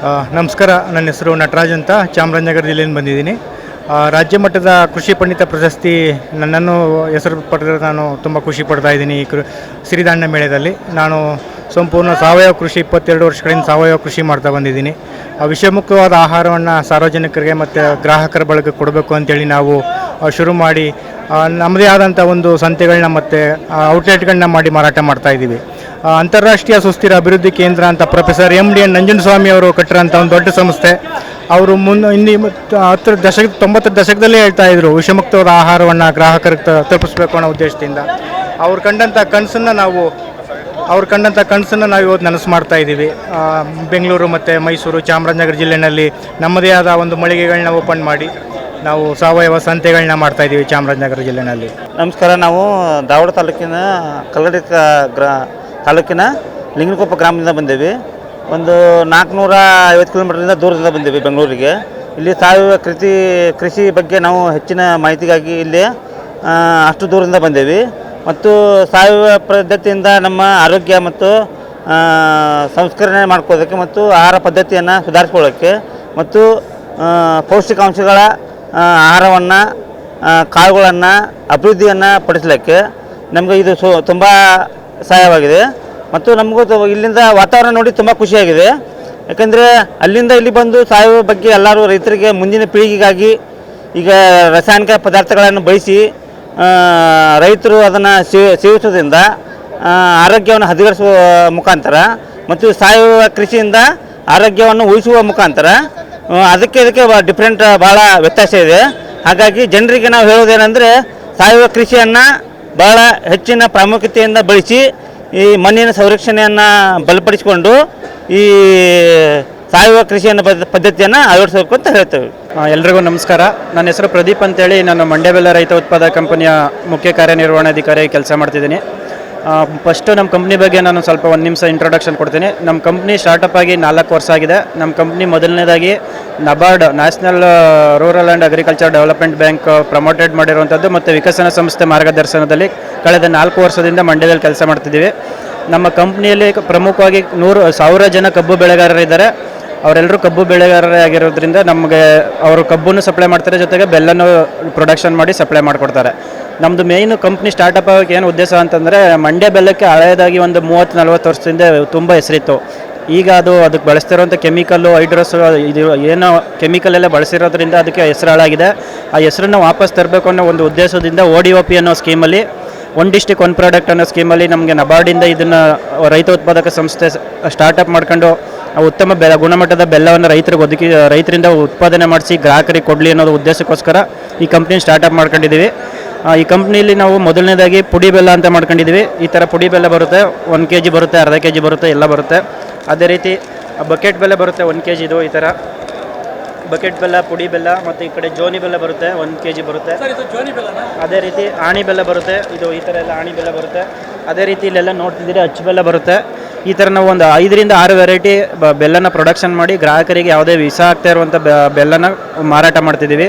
ನಮಸ್ಕಾರ, ನನ್ನ ಹೆಸರು ನಟರಾಜ್ ಅಂತ. ಚಾಮರಾಜನಗರ ಜಿಲ್ಲೆಯಿಂದ ಬಂದಿದ್ದೀನಿ ರಾಜ್ಯ ಮಟ್ಟದ ಕೃಷಿ ಪಂಡಿತ ಪ್ರಶಸ್ತಿ ನನ್ನನ್ನು ಹೆಸರು ಪಡೆದರೆ ನಾನು ತುಂಬ ಖುಷಿ ಪಡ್ತಾ ಇದ್ದೀನಿ ಈ ಕೃ, ಸಿರಿಧಾನ್ಯ ಮೇಳದಲ್ಲಿ. ನಾನು ಸಂಪೂರ್ಣ ಸಾವಯವ ಕೃಷಿ ಇಪ್ಪತ್ತೆರಡು ವರ್ಷಗಳಿಂದ ಸಾವಯವ ಕೃಷಿ ಮಾಡ್ತಾ ಬಂದಿದ್ದೀನಿ. ಆ ವಿಷಮುಕ್ತವಾದ ಆಹಾರವನ್ನು ಸಾರ್ವಜನಿಕರಿಗೆ ಮತ್ತು ಗ್ರಾಹಕರ ಬಳಕೆ ಕೊಡಬೇಕು ಅಂತೇಳಿ ನಾವು ಶುರು ಮಾಡಿ ನಮ್ಮದೇ ಆದಂಥ ಒಂದು ಸಂತೆಗಳನ್ನ ಮತ್ತು ಔಟ್ಲೆಟ್ಗಳನ್ನ ಮಾಡಿ ಮಾರಾಟ ಮಾಡ್ತಾ ಇದ್ದೀವಿ. ಅಂತಾರಾಷ್ಟ್ರೀಯ ಸುಸ್ಥಿರ ಅಭಿವೃದ್ಧಿ ಕೇಂದ್ರ ಅಂತ professor M D N Nanjanaswamy ಅವರು ಕಟ್ಟಿರೋಂಥ ಒಂದು ದೊಡ್ಡ ಸಂಸ್ಥೆ. ಅವರು ಮುನ್ನ ಇನ್ನಿ ಹತ್ತರ ದಶಕ ತೊಂಬತ್ತರ ದಶಕದಲ್ಲೇ ಹೇಳ್ತಾ ಇದ್ರು, ವಿಷಮುಕ್ತವಾದ ಆಹಾರವನ್ನು ಗ್ರಾಹಕರಿಗೆ ತಲುಪಿಸ್ಬೇಕು ಅನ್ನೋ ಉದ್ದೇಶದಿಂದ. ಅವ್ರು ಕಂಡಂಥ ಕನಸನ್ನು ನಾವು, ಅವ್ರು ಕಂಡಂಥ ಕನಸನ್ನು ನಾವು ಇವತ್ತು ನನಸು ಮಾಡ್ತಾ ಇದ್ದೀವಿ. ಬೆಂಗಳೂರು ಮತ್ತು ಮೈಸೂರು, ಚಾಮರಾಜನಗರ ಜಿಲ್ಲೆಯಲ್ಲಿ ನಮ್ಮದೇ ಆದ ಒಂದು ಮಳಿಗೆಗಳನ್ನ ಓಪನ್ ಮಾಡಿ ನಾವು ಸಾವಯವ ಸಂತೆಗಳನ್ನ ಮಾಡ್ತಾ ಇದ್ದೀವಿ ಚಾಮರಾಜನಗರ ಜಿಲ್ಲೆಯಲ್ಲಿ ನಮಸ್ಕಾರ, ನಾವು ಧಾರವಾಡ ತಾಲೂಕಿನ ಕಲ್ಲಡಿ ಗ್ರಾ ತಾಲೂಕಿನ ಲಿಂಗನಕೊಪ್ಪ ಗ್ರಾಮದಿಂದ ಬಂದೇವಿ. ಒಂದು ನಾಲ್ಕುನೂರ ಐವತ್ತು ಕಿಲೋಮೀಟ್ರಿಂದ ದೂರದಿಂದ ಬಂದೇವಿ ಬೆಂಗಳೂರಿಗೆ. ಇಲ್ಲಿ ಸಾವಯವ ಕೃಷಿ ಕೃಷಿ ಬಗ್ಗೆ ನಾವು ಹೆಚ್ಚಿನ ಮಾಹಿತಿಗಾಗಿ ಇಲ್ಲಿ ಅಷ್ಟು ದೂರದಿಂದ ಬಂದೇವಿ. ಮತ್ತು ಸಾವಯವ ಪದ್ಧತಿಯಿಂದ ನಮ್ಮ ಆರೋಗ್ಯ ಮತ್ತು ಸಂಸ್ಕರಣೆ ಮಾಡ್ಕೊಳ್ಳೋದಕ್ಕೆ ಮತ್ತು ಆಹಾರ ಪದ್ಧತಿಯನ್ನು ಸುಧಾರಿಸ್ಕೊಳ್ಳೋಕ್ಕೆ ಮತ್ತು ಪೌಷ್ಟಿಕಾಂಶಗಳ ಆಹಾರವನ್ನು ಕಾಳುಗಳನ್ನು ಅಭಿವೃದ್ಧಿಯನ್ನು ಪಡಿಸಲಿಕ್ಕೆ ನಮಗೆ ಇದು ಸೊ, ತುಂಬ ಸಹಾಯವಾಗಿದೆ. ಮತ್ತು ನಮಗೂ ಇಲ್ಲಿಂದ ವಾತಾವರಣ ನೋಡಿ ತುಂಬ ಖುಷಿಯಾಗಿದೆ. ಯಾಕಂದರೆ ಅಲ್ಲಿಂದ ಇಲ್ಲಿ ಬಂದು ಸಾವಯವ ಬಗ್ಗೆ ಎಲ್ಲರೂ ರೈತರಿಗೆ ಮುಂದಿನ ಪೀಳಿಗೆಗಾಗಿ ಈಗ ರಾಸಾಯನಿಕ ಪದಾರ್ಥಗಳನ್ನು ಬಳಸಿ ರೈತರು ಅದನ್ನು ಸೇವಿಸೋದ್ರಿಂದ ಆರೋಗ್ಯವನ್ನು ಹದಗೆಡಿಸುವ ಮುಖಾಂತರ ಮತ್ತು ಸಾವಯವ ಕೃಷಿಯಿಂದ ಆರೋಗ್ಯವನ್ನು ಉಳಿಸುವ ಮುಖಾಂತರ ಅದಕ್ಕೆ ಇದಕ್ಕೆ ಡಿಫ್ರೆಂಟ್ ಭಾಳ ವ್ಯತ್ಯಾಸ ಇದೆ. ಹಾಗಾಗಿ ಜನರಿಗೆ ನಾವು ಹೇಳೋದೇನೆಂದರೆ ಸಾವಯವ ಕೃಷಿಯನ್ನು ಭಾಳ ಹೆಚ್ಚಿನ ಪ್ರಾಮುಖ್ಯತೆಯಿಂದ ಬಳಸಿ ಈ ಮಣ್ಣಿನ ಸಂರಕ್ಷಣೆಯನ್ನು ಬಲಪಡಿಸಿಕೊಂಡು ಈ ಸಾವಯವ ಕೃಷಿಯನ್ನು ಪದ್ಧ- ಪದ್ಧತಿಯನ್ನು ಅಳವಡಿಸಬೇಕು ಅಂತ ಹೇಳ್ತೇವೆ. ಎಲ್ರಿಗೂ ನಮಸ್ಕಾರ. ನನ್ನ ಹೆಸರು ಪ್ರದೀಪ್ ಅಂತೇಳಿ. ನಾನು ಮಂಡ್ಯಬೆಲ್ಲ ರೈತ ಉತ್ಪಾದಕ ಕಂಪನಿಯ ಮುಖ್ಯ ಕಾರ್ಯನಿರ್ವಹಣಾಧಿಕಾರಿಯಾಗಿ ಕೆಲಸ ಮಾಡ್ತಿದ್ದೀನಿ. ಫಸ್ಟು ನಮ್ಮ ಕಂಪ್ನಿ ಬಗ್ಗೆ ನಾನು ಸ್ವಲ್ಪ ಒಂದು ನಿಮಿಷ ಇಂಟ್ರೊಡಕ್ಷನ್ ಕೊಡ್ತೀನಿ. ನಮ್ಮ ಕಂಪ್ನಿ ಸ್ಟಾರ್ಟಪ್ ಆಗಿ ನಾಲ್ಕು ವರ್ಷ ಆಗಿದೆ. ನಮ್ಮ ಕಂಪ್ನಿ ಮೊದಲನೇದಾಗಿ NABARD national rural and agriculture development bank promoted ಮಾಡಿರುವಂಥದ್ದು ಮತ್ತು ವಿಕಸನ ಸಂಸ್ಥೆ ಮಾರ್ಗದರ್ಶನದಲ್ಲಿ ಕಳೆದ ನಾಲ್ಕು ವರ್ಷದಿಂದ ಮಂಡ್ಯದಲ್ಲಿ ಕೆಲಸ ಮಾಡ್ತಿದ್ದೀವಿ. ನಮ್ಮ ಕಂಪ್ನಿಯಲ್ಲಿ ಪ್ರಮುಖವಾಗಿ ನೂರು, ಸಾವಿರ ಜನ ಕಬ್ಬು ಬೆಳೆಗಾರರಿದ್ದಾರೆ ಅವರೆಲ್ಲರೂ ಕಬ್ಬು ಬೆಳೆಗಾರರೇ ಆಗಿರೋದ್ರಿಂದ ನಮಗೆ ಅವರು ಕಬ್ಬನ್ನು ಸಪ್ಲೈ ಮಾಡ್ತಾರೆ. ಜೊತೆಗೆ ಬೆಲ್ಲನೂ ಪ್ರೊಡಕ್ಷನ್ ಮಾಡಿ ಸಪ್ಲೈ ಮಾಡಿಕೊಡ್ತಾರೆ. ನಮ್ಮದು ಮೇಯ್ನು ಕಂಪ್ನಿ ಸ್ಟಾರ್ಟಪ್ ಆಗೋಕೆ ಏನು ಉದ್ದೇಶ ಅಂತಂದರೆ ಮಂಡ್ಯ ಬೆಲ್ಲಕ್ಕೆ ಹಳೆಯದಾಗಿ ಒಂದು ಮೂವತ್ತು, ನಲ್ವತ್ತು ವರ್ಷದಿಂದ ತುಂಬ ಹೆಸರಿತ್ತು. ಈಗ ಅದು ಅದಕ್ಕೆ ಬಳಸ್ತಿರೋಂಥ ಕೆಮಿಕಲ್ಲು ಹೈಡ್ರೋಸ್ ಇದು ಏನೋ ಕೆಮಿಕಲ್ ಎಲ್ಲ ಬಳಸಿರೋದ್ರಿಂದ ಅದಕ್ಕೆ ಹೆಸರು ಹಾಳಾಗಿದೆ ಆ ಹೆಸರನ್ನು ವಾಪಸ್ ತರಬೇಕು ಅನ್ನೋ ಒಂದು ಉದ್ದೇಶದಿಂದ ಓ ಡಿ ಒ ಪಿ ಅನ್ನೋ ಸ್ಕೀಮಲ್ಲಿ ಒನ್ ಡಿಸ್ಟಿಕ್ ಒನ್ ಪ್ರಾಡಕ್ಟ್ ಅನ್ನೋ ಸ್ಕೀಮಲ್ಲಿ ನಮಗೆ ನಬಾರ್ಡಿಂದ ಇದನ್ನು ರೈತ ಉತ್ಪಾದಕ ಸಂಸ್ಥೆ ಸ್ಟಾರ್ಟಪ್ ಮಾಡ್ಕೊಂಡು ಉತ್ತಮ ಬೆಲೆ ಗುಣಮಟ್ಟದ ಬೆಲ್ಲವನ್ನು ರೈತರಿಗೆ ಒದಗಿ, ರೈತರಿಂದ ಉತ್ಪಾದನೆ ಮಾಡಿಸಿ ಗ್ರಾಹಕರಿಗೆ ಕೊಡಲಿ ಅನ್ನೋದು ಉದ್ದೇಶಕ್ಕೋಸ್ಕರ ಈ ಕಂಪ್ನಿ ಸ್ಟಾರ್ಟಪ್ ಮಾಡ್ಕೊಂಡಿದ್ದೀವಿ. ಈ ಕಂಪ್ನಿಯಲ್ಲಿ ನಾವು ಮೊದಲನೇದಾಗಿ ಪುಡಿ ಬೆಲ್ಲ ಅಂತ ಮಾಡ್ಕೊಂಡಿದ್ದೀವಿ. ಈ ಥರ ಪುಡಿ ಬೆಲ್ಲ ಬರುತ್ತೆ ಒಂದು ಕೆ ಜಿ ಬರುತ್ತೆ ಅರ್ಧ ಕೆ ಜಿ ಬರುತ್ತೆ ಎಲ್ಲ ಬರುತ್ತೆ. ಅದೇ ರೀತಿ ಬಕೆಟ್ ಬೆಲ್ಲ ಬರುತ್ತೆ ಒಂದು ಕೆ ಜಿದು ಈ ಥರ. ಬಕೆಟ್ ಬೆಲ್ಲ ಪುಡಿ ಬೆಲ್ಲ ಮತ್ತು ಈ ಕಡೆ ಜೋನಿ ಬೆಲ್ಲ ಬರುತ್ತೆ ಒಂದು ಕೆ ಜಿ ಬರುತ್ತೆ ಅದೇ ರೀತಿ ಆಣಿ ಬೆಲ್ಲ ಬರುತ್ತೆ ಇದು ಈ ಥರ ಎಲ್ಲ ಆಣಿ ಬೆಲ್ಲ ಬರುತ್ತೆ. ಅದೇ ರೀತಿ ಇಲ್ಲೆಲ್ಲ ನೋಡ್ತಿದ್ದೀರಿ ಅಚ್ಚು ಬೆಲ್ಲ ಬರುತ್ತೆ. ಈ ಥರ ನಾವು ಒಂದು ಐದರಿಂದ ಆರು ವೆರೈಟಿ ಬೆಲ್ಲನ ಪ್ರೊಡಕ್ಷನ್ ಮಾಡಿ ಗ್ರಾಹಕರಿಗೆ ಯಾವುದೇ ವಿಷ ಆಗ್ತಾ ಇರುವಂಥ ಬೆಲ್ಲನ ಮಾರಾಟ ಮಾಡ್ತಿದ್ದೀವಿ.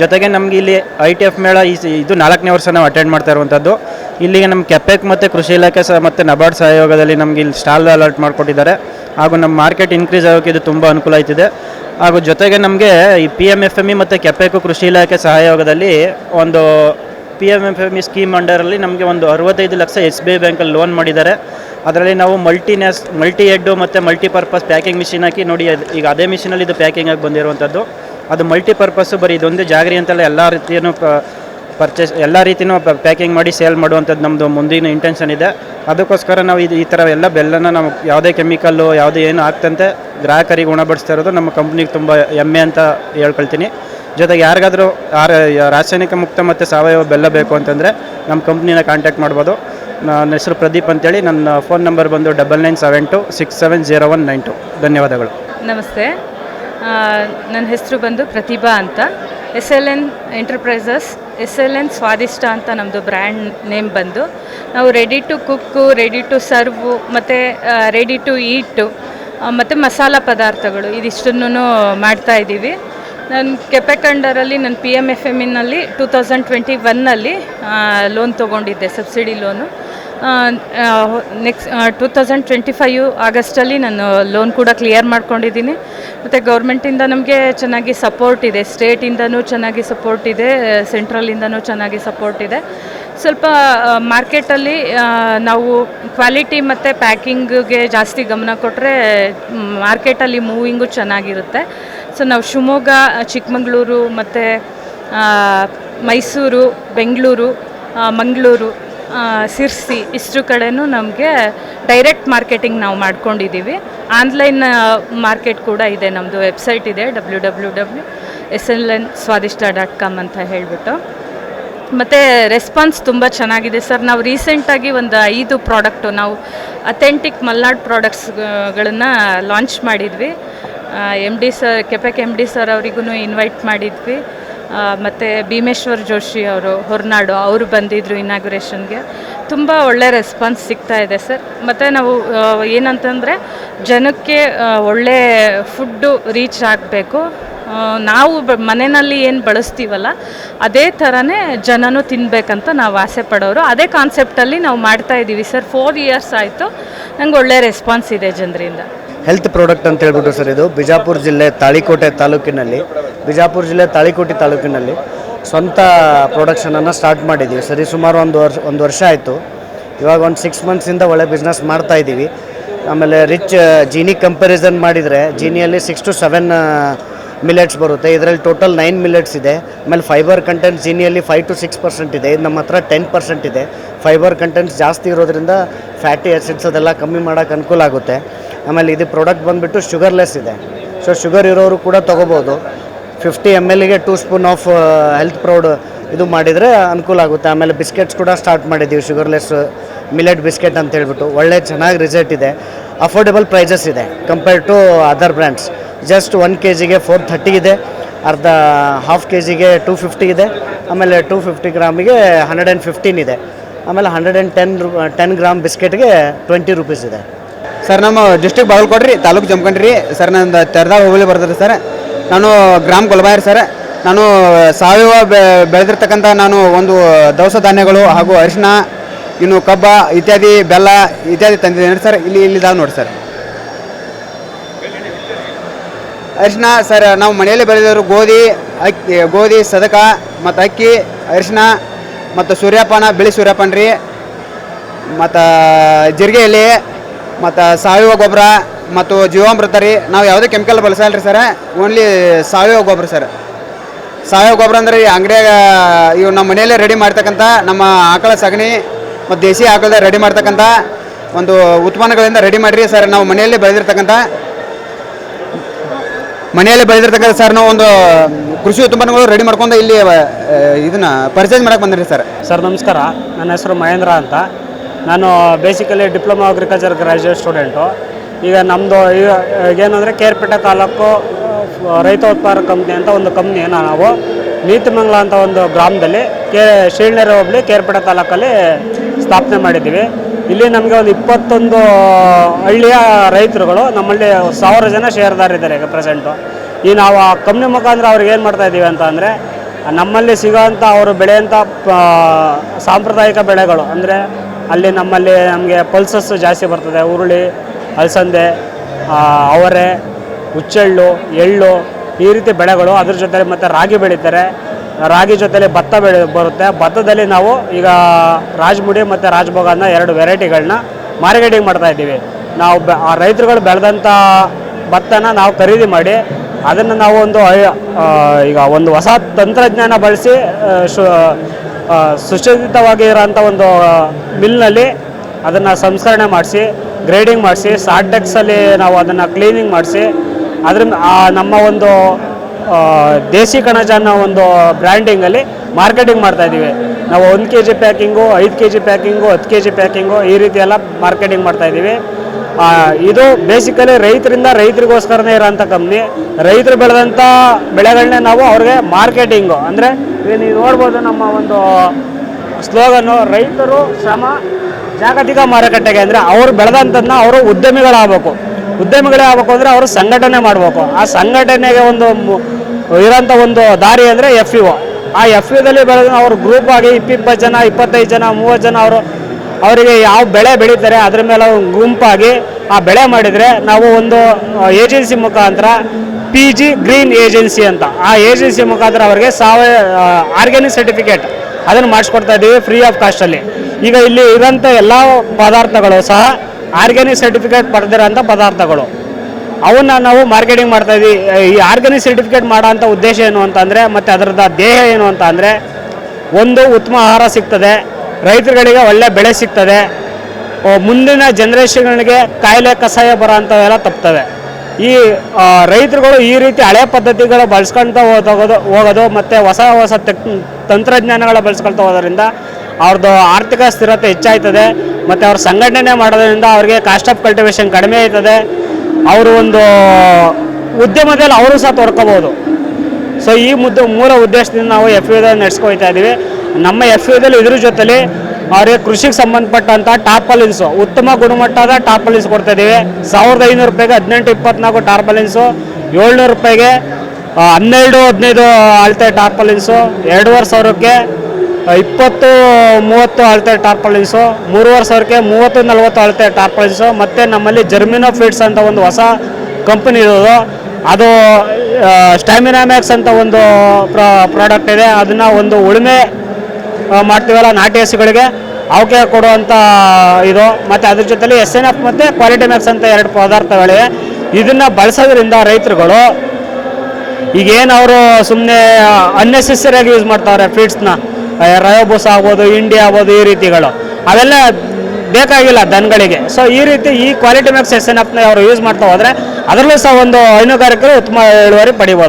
ಜೊತೆಗೆ ನಮ್ಗೆ ಇಲ್ಲಿ ಐ ಟಿ ಎಫ್ ಮೇಳ ಈ ಇದು ನಾಲ್ಕನೇ ವರ್ಷ ನಾವು ಅಟೆಂಡ್ ಮಾಡ್ತಾ ಇರುವಂಥದ್ದು. ಇಲ್ಲಿಗೆ ನಮ್ಮ ಕೆಪೆಕ್ ಮತ್ತು ಕೃಷಿ ಇಲಾಖೆ ಸಹ ಮತ್ತು ನಬಾರ್ಡ್ ಸಹಯೋಗದಲ್ಲಿ ನಮ್ಗೆ ಇಲ್ಲಿ ಸ್ಟಾಲ್ ಅಲರ್ಟ್ ಮಾಡಿಕೊಟ್ಟಿದ್ದಾರೆ. ಹಾಗೂ ನಮ್ಮ ಮಾರ್ಕೆಟ್ ಇನ್ಕ್ರೀಸ್ ಆಗೋಕ್ಕೆ ಇದು ತುಂಬ ಅನುಕೂಲ ಆಯ್ತಿದೆ. ಹಾಗೂ ಜೊತೆಗೆ ನಮಗೆ ಈ P M F M E ಮತ್ತು ಕೆಪೆಕು ಕೃಷಿ ಇಲಾಖೆ ಸಹಯೋಗದಲ್ಲಿ ಒಂದು P M F M E scheme ಅಂಡರಲ್ಲಿ ನಮಗೆ ಒಂದು ಅರವತ್ತೈದು ಲಕ್ಷ ಎಸ್ ಬಿ ಐ ಬ್ಯಾಂಕಲ್ಲಿ ಲೋನ್ ಮಾಡಿದ್ದಾರೆ. ಅದರಲ್ಲಿ ನಾವು ಮಲ್ಟಿ ನ್ಯಾಸ್ ಮಲ್ಟಿ ಎಡ್ಡು ಮತ್ತು ಮಲ್ಟಿಪರ್ಪಸ್ ಪ್ಯಾಕಿಂಗ್ ಮಿಷಿನ್ ಹಾಕಿ ನೋಡಿ ಈಗ ಅದೇ ಮಿಷಿನಲ್ಲಿ ಇದು ಪ್ಯಾಕಿಂಗ್ ಆಗಿ ಬಂದಿರುವಂಥದ್ದು. ಅದು ಮಲ್ಟಿಪರ್ಪಸ್ಸು ಬರೀ ಇದೊಂದು ಜಾಗರಿ ಅಂತಲ್ಲ, ಎಲ್ಲ ರೀತಿಯೂ ಪರ್ಚೇಸ್ ಎಲ್ಲ ರೀತಿಯೂ ಪ್ಯಾಕಿಂಗ್ ಮಾಡಿ ಸೇಲ್ ಮಾಡುವಂಥದ್ದು ನಮ್ಮದು ಮುಂದಿನ ಇಂಟೆನ್ಷನ್ ಇದೆ. ಅದಕ್ಕೋಸ್ಕರ ನಾವು ಇದು ಈ ಥರ ಎಲ್ಲ ಬೆಲ್ಲನ ನಾವು ಯಾವುದೇ ಕೆಮಿಕಲ್ಲು ಯಾವುದೇ ಏನು ಆಗ್ತಂತೆ, ಗ್ರಾಹಕರಿಗೆ ಉಣಬಡಿಸ್ತಾ ಇರೋದು ನಮ್ಮ ಕಂಪ್ನಿಗೆ ತುಂಬ ಹೆಮ್ಮೆ ಅಂತ ಹೇಳ್ಕೊಳ್ತೀನಿ. ಜೊತೆಗೆ ಯಾರಿಗಾದರೂ ರಾಸಾಯನಿಕ ಮುಕ್ತ ಮತ್ತು ಸಾವಯವ ಬೆಲ್ಲ ಬೇಕು ಅಂತಂದರೆ ನಮ್ಮ ಕಂಪ್ನಿನ ಕಾಂಟ್ಯಾಕ್ಟ್ ಮಾಡ್ಬೋದು. ನನ್ನ ಹೆಸರು ಪ್ರದೀಪ್ ಅಂತೇಳಿ, ನನ್ನ ಫೋನ್ ನಂಬರ್ ಬಂದು double nine seven two six seven zero one nine two ಧನ್ಯವಾದಗಳು. ನಮಸ್ತೆ. ನನ್ನ ಹೆಸರು ಬಂದು ಪ್ರತಿಭಾ ಅಂತ. S L N enterprises S L N Swadishta ಅಂತ ನಮ್ಮದು ಬ್ರ್ಯಾಂಡ್ ನೇಮ್ ಬಂದು. ನಾವು ready to cook ready to serve ಮತ್ತು ರೆಡಿ ಟು ಈಟು ಮತ್ತು ಮಸಾಲ ಪದಾರ್ಥಗಳು ಇದಿಷ್ಟನ್ನು ಮಾಡ್ತಾ ಇದ್ದೀವಿ. ನಾನು ಕೆಪೆ ಕಂಡರಲ್ಲಿ, ನಾನು ಪಿ ಎಂ ಎಫ್ ಎಮ್ಮಿನಲ್ಲಿ ಟೂ ತೌಸಂಡ್ ಟ್ವೆಂಟಿ ಒನ್ನಲ್ಲಿ ಲೋನ್ ತೊಗೊಂಡಿದ್ದೆ subsidy loan next two thousand twenty five ಆಗಸ್ಟಲ್ಲಿ ನಾನು ಲೋನ್ ಕೂಡ ಕ್ಲಿಯರ್ ಮಾಡ್ಕೊಂಡಿದ್ದೀನಿ. ಮತ್ತು ಗೌರ್ಮೆಂಟಿಂದ ನಮಗೆ ಚೆನ್ನಾಗಿ ಸಪೋರ್ಟ್ ಇದೆ. ಸ್ಟೇಟಿಂದನೂ ಚೆನ್ನಾಗಿ ಸಪೋರ್ಟ್ ಇದೆ ಸೆಂಟ್ರಲಿಂದನೂ ಚೆನ್ನಾಗಿ ಸಪೋರ್ಟ್ ಇದೆ. ಸ್ವಲ್ಪ ಮಾರ್ಕೆಟಲ್ಲಿ ನಾವು ಕ್ವಾಲಿಟಿ ಮತ್ತು ಪ್ಯಾಕಿಂಗ್ಗೆ ಜಾಸ್ತಿ ಗಮನ ಕೊಟ್ಟರೆ ಮಾರ್ಕೆಟಲ್ಲಿ ಮೂವಿಂಗು ಚೆನ್ನಾಗಿರುತ್ತೆ. ಸೊ ನಾವು ಶಿವಮೊಗ್ಗ, ಚಿಕ್ಕಮಗಳೂರು ಮತ್ತು ಮೈಸೂರು, ಬೆಂಗಳೂರು ಮಂಗಳೂರು ಸಿರ್ಸಿ ಇಷ್ಟು ಕಡೆನೂ ನಮಗೆ ಡೈರೆಕ್ಟ್ ಮಾರ್ಕೆಟಿಂಗ್ ನಾವು ಮಾಡ್ಕೊಂಡಿದ್ದೀವಿ ಆನ್ಲೈನ್ ಮಾರ್ಕೆಟ್ ಕೂಡ ಇದೆ ನಮ್ಮದು ವೆಬ್ಸೈಟ್ ಇದೆ W W W S L N Swadishta dot com ಅಂತ ಹೇಳಿಬಿಟ್ಟು. ಮತ್ತು ರೆಸ್ಪಾನ್ಸ್ ತುಂಬ ಚೆನ್ನಾಗಿದೆ ಸರ್. ನಾವು ರೀಸೆಂಟಾಗಿ ಒಂದು ಐದು ಪ್ರಾಡಕ್ಟು ನಾವು ಅಥೆಂಟಿಕ್ ಮಲ್ನಾಡ್ ಪ್ರಾಡಕ್ಟ್ಸ್ಗಳನ್ನು ಲಾಂಚ್ ಮಾಡಿದ್ವಿ. M D sir KAPPEC M D sir ಅವರಿಗೂ ಇನ್ವೈಟ್ ಮಾಡಿದ್ವಿ. ಮತ್ತು ಭೀಮೇಶ್ವರ್ ಜೋಶಿ ಅವರು, ಹೊರನಾಡು ಅವರು ಬಂದಿದ್ದರು ಇನಾಗ್ರೇಷನ್ಗೆ ತುಂಬ ಒಳ್ಳೆ ರೆಸ್ಪಾನ್ಸ್ ಸಿಗ್ತಾ ಇದೆ ಸರ್. ಮತ್ತು ನಾವು ಏನಂತಂದರೆ ಜನಕ್ಕೆ ಒಳ್ಳೆ ಫುಡ್ಡು ರೀಚ್ ಆಗಬೇಕು. ನಾವು ಮನೆಯಲ್ಲಿ ಏನು ಬಳಸ್ತೀವಲ್ಲ, ಅದೇ ಥರನೇ ಜನನೂ ತಿನ್ನಬೇಕಂತ ನಾವು ಆಸೆ ಪಡೋರು. ಅದೇ ಕಾನ್ಸೆಪ್ಟಲ್ಲಿ ನಾವು ಮಾಡ್ತಾ ಇದ್ದೀವಿ ಸರ್. ಫೋರ್ ಇಯರ್ಸ್ ಆಯಿತು. ನಂಗೆ ಒಳ್ಳೆ ರೆಸ್ಪಾನ್ಸ್ ಇದೆ ಜನರಿಂದ. ಹೆಲ್ತ್ ಪ್ರಾಡಕ್ಟ್ ಅಂತ ಹೇಳ್ಬಿಟ್ಟು ಸರ್ ಇದು. ಬಿಜಾಪುರ ಜಿಲ್ಲೆ ತಾಳಿಕೋಟೆ ತಾಲೂಕಿನಲ್ಲಿ. ಬಿಜಾಪುರ ಜಿಲ್ಲೆ ತಾಳಿಕೋಟೆ ತಾಲೂಕಿನಲ್ಲಿ ಸ್ವಂತ ಪ್ರೊಡಕ್ಷನನ್ನು ಸ್ಟಾರ್ಟ್ ಮಾಡಿದ್ದೀವಿ ಸರಿ, ಸುಮಾರು ಒಂದು ವರ್ಷ ಒಂದು ವರ್ಷ ಆಯಿತು. ಇವಾಗ ಒಂದು ಸಿಕ್ಸ್ ಮಂತ್ಸಿಂದ ಒಳ್ಳೆ ಬಿಸ್ನೆಸ್ ಮಾಡ್ತಾ ಇದ್ದೀವಿ ಆಮೇಲೆ ರಿಚ್ ಜೀನಿ ಕಂಪ್ಯಾರಿಸನ್ ಮಾಡಿದರೆ ಜೀನಿಯಲ್ಲಿ ಸಿಕ್ಸ್ ಟು ಸೆವೆನ್ ಮಿಲೆಟ್ಸ್ ಬರುತ್ತೆ. ಇದರಲ್ಲಿ ಟೋಟಲ್ ನೈನ್ ಮಿಲೆಟ್ಸ್ ಇದೆ. ಆಮೇಲೆ ಫೈಬರ್ ಕಂಟೆಂಟ್ ಜೀನಿಯಲ್ಲಿ ಫೈವ್ ಟು ಸಿಕ್ಸ್ ಪರ್ಸೆಂಟ್ ಇದೆ. ಇದು ನಮ್ಮ ಹತ್ರ ಟೆನ್ ಪರ್ಸೆಂಟ್ ಇದೆ. ಫೈಬರ್ ಕಂಟೆಂಟ್ಸ್ ಜಾಸ್ತಿ ಇರೋದ್ರಿಂದ ಫ್ಯಾಟಿ ಆ್ಯಸಿಡ್ಸ್ ಅದೆಲ್ಲ ಕಮ್ಮಿ ಮಾಡೋಕ್ಕೆ ಅನುಕೂಲ ಆಗುತ್ತೆ. ಆಮೇಲೆ ಇದು ಪ್ರಾಡಕ್ಟ್ ಬಂದುಬಿಟ್ಟು ಶುಗರ್ಲೆಸ್ ಇದೆ. ಸೊ ಶುಗರ್ ಇರೋರು ಕೂಡ ತೊಗೋಬೋದು. Fifty M ಎಲ್ಗೆ two spoon of health proud ಇದು ಮಾಡಿದರೆ ಅನುಕೂಲ ಆಗುತ್ತೆ. ಆಮೇಲೆ ಬಿಸ್ಕೆಟ್ಸ್ ಕೂಡ ಸ್ಟಾರ್ಟ್ ಮಾಡಿದ್ದೀವಿ ಶುಗರ್ಲೆಸ್ ಮಿಲೆಟ್ ಬಿಸ್ಕೆಟ್ ಅಂತ ಹೇಳ್ಬಿಟ್ಟು. ಒಳ್ಳೆ ಚೆನ್ನಾಗಿ ರಿಸಲ್ಟ್ ಇದೆ. ಅಫೋರ್ಡೆಬಲ್ ಪ್ರೈಸಸ್ ಇದೆ compare to other brands just one K ಜಿಗೆ ಫೋರ್ ಥರ್ಟಿ ಇದೆ. ಅರ್ಧ ಹಾಫ್ ಕೆ ಜಿಗೆ ಟೂ ಫಿಫ್ಟಿ ಇದೆ. ಆಮೇಲೆ ಟೂ ಫಿಫ್ಟಿ ಗ್ರಾಮಿಗೆ ಹಂಡ್ರೆಡ್ ಆ್ಯಂಡ್ ಫಿಫ್ಟೀನ್ ಇದೆ. ಆಮೇಲೆ hundred and ten ten gram ಬಿಸ್ಕೆಟ್ಗೆ twenty rupees ಇದೆ. ಸರ್, ನಮ್ಮ ಡಿಸ್ಟ್ರಿಕ್ಟ್ ಬಾಗಲಕೋಟ್ರಿ, ತಾಲೂಕು ಜಮಖಂಡ್ರಿ. ಸರ್, ನಂದು ತೆರೆದಾಗ ಹೋಗಲಿ ಬರ್ತದೆ ಸರ್. ನಾನು ಗ್ರಾಮ ಗುಲ್ಬಾಯರ್ ಸರ್. ನಾನು ಸಾವಯವ ಬೆ, ಬೆಳೆದಿರ್ತಕ್ಕಂಥ ನಾನು ಒಂದು ದವಸ ಧಾನ್ಯಗಳು ಹಾಗೂ ಅರಿಶಿನ ಇನ್ನು ಕಬ್ಬ ಇತ್ಯಾದಿ, ಬೆಲ್ಲ ಇತ್ಯಾದಿ ತಂದಿದ್ದೇನೆ ಸರ್. ಇಲ್ಲಿ ಇಲ್ಲಿದಾಗ ನೋಡಿ ಸರ್. ಅರಿಶಿನ ಸರ್, ನಾವು ಮನೆಯಲ್ಲಿ ಬೆಳೆದಿರೋ ಗೋಧಿ, ಅಕ್ಕಿ, ಗೋಧಿ, ಸದಕ ಮತ್ತು ಅಕ್ಕಿ ಅರಿಶಿನ ಮತ್ತು ಸೂರ್ಯಪಾನ, ಬಿಳಿ ಸೂರ್ಯಪಾನ ರೀ ಮತ್ತು ಜೀರಿಗೆ ಎಲೆ ಮತ್ತು ಸಾವಯವ ಗೊಬ್ಬರ ಮತ್ತು ಜೀವಾಮೃತ ರೀ, ನಾವು ಯಾವುದೇ ಕೆಮಿಕಲ್ ಬಳಸಲ್ಲ ರೀ ಸರ್ ಓನ್ಲಿ ಸಾವಯವ ಗೊಬ್ಬರ ಸರ್. ಸಾವಯವ ಗೊಬ್ಬರ ಅಂದರೆ ಈ ಅಂಗಡಿಯಾಗ, ಇವು ನಮ್ಮ ಮನೆಯಲ್ಲೇ ರೆಡಿ ಮಾಡ್ತಕ್ಕಂಥ ನಮ್ಮ ಆಕಳ ಸಗಣಿ ಮತ್ತು ದೇಸಿ ಆಕಳದ ರೆಡಿ ಮಾಡ್ತಕ್ಕಂಥ ಒಂದು ಉತ್ಪನ್ನಗಳಿಂದ ರೆಡಿ ಮಾಡಿರಿ ಸರ್, ನಾವು ಮನೆಯಲ್ಲೇ ಬೆಳೆದಿರ್ತಕ್ಕಂಥ ಮನೆಯಲ್ಲೇ ಬೆಳೆದಿರ್ತಕ್ಕಂಥ ಸರ್, ನಾವು ಒಂದು ಕೃಷಿ ಉತ್ಪನ್ನಗಳು ರೆಡಿ ಮಾಡ್ಕೊಂಡು ಇಲ್ಲಿ ಇದನ್ನ ಪರ್ಚೇಸ್ ಮಾಡಕ್ಕೆ ಬಂದಿರಿ ಸರ್. ಸರ್, ನಮಸ್ಕಾರ. ನನ್ನ ಹೆಸರು ಮಹೇಂದ್ರ ಅಂತ. ನಾನು basically diploma agriculture graduate student ಈಗ ನಮ್ಮದು ಈಗ ಏನಂದರೆ ಕೇರ್ಪೇಟೆ ತಾಲೂಕು ರೈತ ಉತ್ಪಾದಕ ಕಂಪ್ನಿ ಅಂತ ಒಂದು ಕಂಪ್ನಿ ನಾವು ನೀತಿಮಂಗ್ಲ ಅಂತ ಒಂದು ಗ್ರಾಮದಲ್ಲಿ ಕೇ ಶೀಳ್ನೆರೆ ಹೋಬಳಿ ಕೇರ್ಪೇಟೆ ತಾಲೂಕಲ್ಲಿ ಸ್ಥಾಪನೆ ಮಾಡಿದ್ದೀವಿ. ಇಲ್ಲಿ ನಮಗೆ ಒಂದು ಇಪ್ಪತ್ತೊಂದು ಹಳ್ಳಿಯ ರೈತರುಗಳು, ನಮ್ಮಲ್ಲಿ ಸಾವಿರ ಜನ ಶೇರ್ದಾರಿದ್ದಾರೆ ಈಗ ಪ್ರೆಸೆಂಟು ಈ ನಾವು ಆ ಕಂಪ್ನಿ ಮುಖಾಂತರ ಅವ್ರಿಗೆ ಏನು ಮಾಡ್ತಾ ಇದ್ದೀವಿ ಅಂದರೆ, ನಮ್ಮಲ್ಲಿ ಸಿಗೋವಂಥ ಅವರು ಬೆಳೆಯಂಥ ಸಾಂಪ್ರದಾಯಿಕ ಬೆಳೆಗಳು ಅಂದರೆ ಅಲ್ಲಿ ನಮ್ಮಲ್ಲಿ ನಮಗೆ ಪಲ್ಸಸ್ ಜಾಸ್ತಿ ಬರ್ತದೆ. ಹುರುಳಿ ಅಲಸಂದೆ ಅವರೆ, ಹುಚ್ಚೆಳ್ಳು, ಎಳ್ಳು ಈ ರೀತಿ ಬೆಳೆಗಳು ಅದ್ರ ಜೊತೆ ಮತ್ತು ರಾಗಿ ಬೆಳೀತಾರೆ. ರಾಗಿ ಜೊತೆಲಿ ಭತ್ತ ಬೆಳೆ ಬರುತ್ತೆ. ಭತ್ತದಲ್ಲಿ ನಾವು ಈಗ ರಾಜಮುಡಿ ಮತ್ತು ರಾಜಭೋಗ ಅನ್ನೋ ಎರಡು ವೆರೈಟಿಗಳನ್ನ ಮಾರ್ಕೆಟಿಂಗ್ ಮಾಡ್ತಾ ಇದ್ದೀವಿ. ನಾವು ಬೆ, ಆ ರೈತರುಗಳು ಬೆಳೆದಂಥ ಭತ್ತನ ನಾವು ಖರೀದಿ ಮಾಡಿ ಅದನ್ನು ನಾವು ಒಂದು ಈಗ ಒಂದು ಹೊಸ ತಂತ್ರಜ್ಞಾನ ಬಳಸಿ ಆ, ಸುಸಜ್ಜಿತವಾಗಿ ಇರೋಂಥ ಒಂದು ಮಿಲ್ನಲ್ಲಿ ಅದನ್ನು ಸಂಸ್ಕರಣೆ ಮಾಡಿಸಿ ಗ್ರೇಡಿಂಗ್ ಮಾಡಿಸಿ ಸಾರ್ಟೆಕ್ಸಲ್ಲಿ ನಾವು ಅದನ್ನು ಕ್ಲೀನಿಂಗ್ ಮಾಡಿಸಿ ಅದ್ರ ನಮ್ಮ ಒಂದು ದೇಸಿ ಕಣಜ ಅನ್ನೋ ಒಂದು ಬ್ರ್ಯಾಂಡಿಂಗಲ್ಲಿ ಮಾರ್ಕೆಟಿಂಗ್ ಮಾಡ್ತಾ ಇದ್ದೀವಿ. ನಾವು ಒಂದು ಕೆ ಜಿ ಪ್ಯಾಕಿಂಗು ಐದು ಕೆ ಜಿ ಪ್ಯಾಕಿಂಗು ಹತ್ತು ಕೆ ಜಿ ಪ್ಯಾಕಿಂಗು ಈ ರೀತಿ ಎಲ್ಲ ಮಾರ್ಕೆಟಿಂಗ್ ಮಾಡ್ತಾ ಇದ್ದೀವಿ. ಆ, ಇದು ಬೇಸಿಕಲಿ ರೈತರಿಂದ ರೈತರಿಗೋಸ್ಕರನೇ ಇರೋಂಥ ಕಂಪ್ನಿ ರೈತರು ಬೆಳೆದಂಥ ಬೆಳೆಗಳನ್ನೇ ನಾವು ಅವ್ರಿಗೆ ಮಾರ್ಕೆಟಿಂಗು ಅಂದರೆ ನೀವು ನೋಡ್ಬೋದು ನಮ್ಮ ಒಂದು ಸ್ಲೋಗನ್ನು ರೈತರು ಶ್ರಮ, ಜಾಗತಿಕ ಮಾರುಕಟ್ಟೆಗೆ ಅಂದರೆ ಅವರು ಬೆಳೆದಂಥದ್ದನ್ನ ಅವರು ಉದ್ಯಮಿಗಳಾಗಬೇಕು. ಉದ್ಯಮಿಗಳೇ ಆಗಬೇಕು ಅಂದರೆ ಅವರು ಸಂಘಟನೆ ಮಾಡಬೇಕು. ಆ ಸಂಘಟನೆಗೆ ಒಂದು ಇರೋಂಥ ಒಂದು ದಾರಿ ಅಂದರೆ ಎಫ್ ಯು ಆ ಎಫ್ ಯುದಲ್ಲಿ ಬೆಳೆದ ಅವರು ಗ್ರೂಪ್ ಆಗಿ ಇಪ್ಪಿಪ್ಪತ್ತು ಜನ, ಇಪ್ಪತ್ತೈದು ಜನ, ಮೂವತ್ತು ಜನ ಅವರು ಅವರಿಗೆ ಯಾವ ಬೆಳೆ ಬೆಳೀತಾರೆ ಅದ್ರ ಮೇಲೆ ಗುಂಪಾಗಿ ಆ ಬೆಳೆ ಮಾಡಿದರೆ ನಾವು ಒಂದು ಏಜೆನ್ಸಿ ಮುಖಾಂತರ ಪಿ ಜಿ ಗ್ರೀನ್ ಏಜೆನ್ಸಿ ಅಂತ. ಆ ಏಜೆನ್ಸಿ ಮುಖಾಂತರ ಅವರಿಗೆ ಸಾವಯವ ಆರ್ಗ್ಯಾನಿಕ್ ಸರ್ಟಿಫಿಕೇಟ್ ಅದನ್ನು ಮಾಡಿಸ್ಕೊಡ್ತಾ ಇದ್ದೀವಿ ಫ್ರೀ ಆಫ್ ಕಾಸ್ಟಲ್ಲಿ ಈಗ ಇಲ್ಲಿ ಇರೋಂಥ ಎಲ್ಲ ಪದಾರ್ಥಗಳು ಸಹ ಆರ್ಗ್ಯಾನಿಕ್ ಸರ್ಟಿಫಿಕೇಟ್ ಪಡೆದಿರೋಂಥ ಪದಾರ್ಥಗಳು. ಅವನ್ನ ನಾವು ಮಾರ್ಕೆಟಿಂಗ್ ಮಾಡ್ತಾ ಇದ್ದೀವಿ. ಈ ಆರ್ಗ್ಯಾನಿಕ್ ಸರ್ಟಿಫಿಕೇಟ್ ಮಾಡೋ ಅಂಥ ಉದ್ದೇಶ ಏನು ಅಂತಂದರೆ ಮತ್ತು ಅದರದ ದೇಹ ಏನು ಅಂತ ಅಂದರೆ, ಒಂದು ಉತ್ತಮ ಆಹಾರ ಸಿಗ್ತದೆ. ರೈತರುಗಳಿಗೆ ಒಳ್ಳೆ ಬೆಳೆ ಸಿಗ್ತದೆ. ಮುಂದಿನ ಜನ್ರೇಷನ್ಗಳಿಗೆ ಕಾಯಿಲೆ ಕಸಾಯ ಬರೋ ಅಂಥವೆಲ್ಲ ತಪ್ತವೆ. ಈ ರೈತರುಗಳು ಈ ರೀತಿ ಹಳೆ ಪದ್ಧತಿಗಳು ಬಳಸ್ಕೊಳ್ತಾ ಹೋದೋಗೋದು, ಹೋಗೋದು ಮತ್ತು ಹೊಸ ಹೊಸ ಟೆಕ್ ತಂತ್ರಜ್ಞಾನಗಳ ಬಳಸ್ಕೊಳ್ತಾ ಹೋದ್ರಿಂದ ಅವ್ರದ್ದು ಆರ್ಥಿಕ ಸ್ಥಿರತೆ ಹೆಚ್ಚಾಯ್ತದೆ. ಮತ್ತು ಅವ್ರ ಸಂಘಟನೆ ಮಾಡೋದ್ರಿಂದ ಅವ್ರಿಗೆ ಕಾಸ್ಟ್ ಆಫ್ ಕಲ್ಟಿವೇಶನ್ ಕಡಿಮೆ ಆಯ್ತದೆ. ಅವರು ಒಂದು ಉದ್ಯಮದಲ್ಲಿ ಅವರು ಸಹ ತೊಡ್ಕೋಬೋದು. ಸೊ ಈ ಮುದ್ದೆ, ಮೂಲ ಉದ್ದೇಶದಿಂದ ನಾವು ಎಫ್ ಯು ನಡೆಸ್ಕೊಳ್ತಾ ಇದ್ದೀವಿ ನಮ್ಮ ಎಫ್ ಯುದಲ್ಲಿ ಇದ್ರ ಜೊತೆಲಿ ಅವರಿಗೆ ಕೃಷಿಗೆ ಸಂಬಂಧಪಟ್ಟಂಥ ಟಾರ್ಪಲಿನ್ಸು ಉತ್ತಮ ಗುಣಮಟ್ಟದ ಟಾರ್ಪಲಿನ್ಸ್ ಕೊಡ್ತಾ ಇದ್ದೀವಿ ಸಾವಿರದ ಐನೂರು ರೂಪಾಯಿಗೆ ಹದಿನೆಂಟು, ಇಪ್ಪತ್ನಾಲ್ಕು ಟಾರ್ಪಲಿನ್ಸು ಏಳ್ನೂರು ರೂಪಾಯಿಗೆ ಹನ್ನೆರಡು, ಹದಿನೈದು ಅಳತೆ ಟಾರ್ಪಲಿನ್ಸು ಎರಡೂವರೆ ಸಾವಿರಕ್ಕೆ ಇಪ್ಪತ್ತು, ಮೂವತ್ತು ಅಳತೆ ಟಾರ್ಪಲಿನ್ಸು ಮೂರುವರೆ ಸಾವಿರಕ್ಕೆ ಮೂವತ್ತು, ನಲ್ವತ್ತು ಅಳತೆ ಟಾರ್ಪಲಿನ್ಸು ಮತ್ತು ನಮ್ಮಲ್ಲಿ ಜರ್ಮಿನೋ ಫೀಡ್ಸ್ ಅಂತ ಒಂದು ಹೊಸ ಕಂಪನಿ ಇರೋದು. ಅದು ಸ್ಟ್ಯಾಮಿನಾ ಮ್ಯಾಕ್ಸ್ ಅಂತ ಒಂದು ಪ್ರಾಡಕ್ಟ್ ಇದೆ. ಅದನ್ನು ಒಂದು ಉಳುಮೆ ಮಾಡ್ತೀವಲ್ಲ ನಾಟಿ ಹಸುಗಳಿಗೆ? ಅವಕ್ಕೆ ಕೊಡುವಂಥ ಇದು, ಮತ್ತು ಅದ್ರ ಜೊತೆಲಿ ಎಸ್ ಎನ್ ಎಫ್ ಮತ್ತು ಕ್ವಾಲಿಟಿ ಮ್ಯಾಕ್ಸ್ ಅಂತ ಎರಡು ಪದಾರ್ಥಗಳಿವೆ. ಇದನ್ನು ಬಳಸೋದ್ರಿಂದ ರೈತರುಗಳು ಈಗೇನು ಅವರು ಸುಮ್ಮನೆ ಅನ್ನೆಸೆಸರಿಯಾಗಿ ಯೂಸ್ ಮಾಡ್ತಾವ್ರೆ ಫೀಡ್ಸ್ನ ರಯೋಬೂಸ್ ಆಗ್ಬೋದು ಇಂಡಿಯಾ ಆಗ್ಬೋದು, ಈ ರೀತಿಗಳು. ಅವೆಲ್ಲ ಬೇಕಾಗಿಲ್ಲ ದನಗಳಿಗೆ. ಸೊ ಈ ರೀತಿ ಈ ಕ್ವಾಲಿಟಿ ಮ್ಯಾಕ್ಸ್ ಎಸ್ ಎನ್ ಎಫ್ನ ಅವರು ಯೂಸ್ ಮಾಡ್ತಾ ಹೋದರೆ, ಅದರಲ್ಲೂ ಸಹ ಒಂದು ಹೈನುಗಾರಿಕರು ಉತ್ತಮ ಇಳುವರಿ ಪಡಿಬೋದು.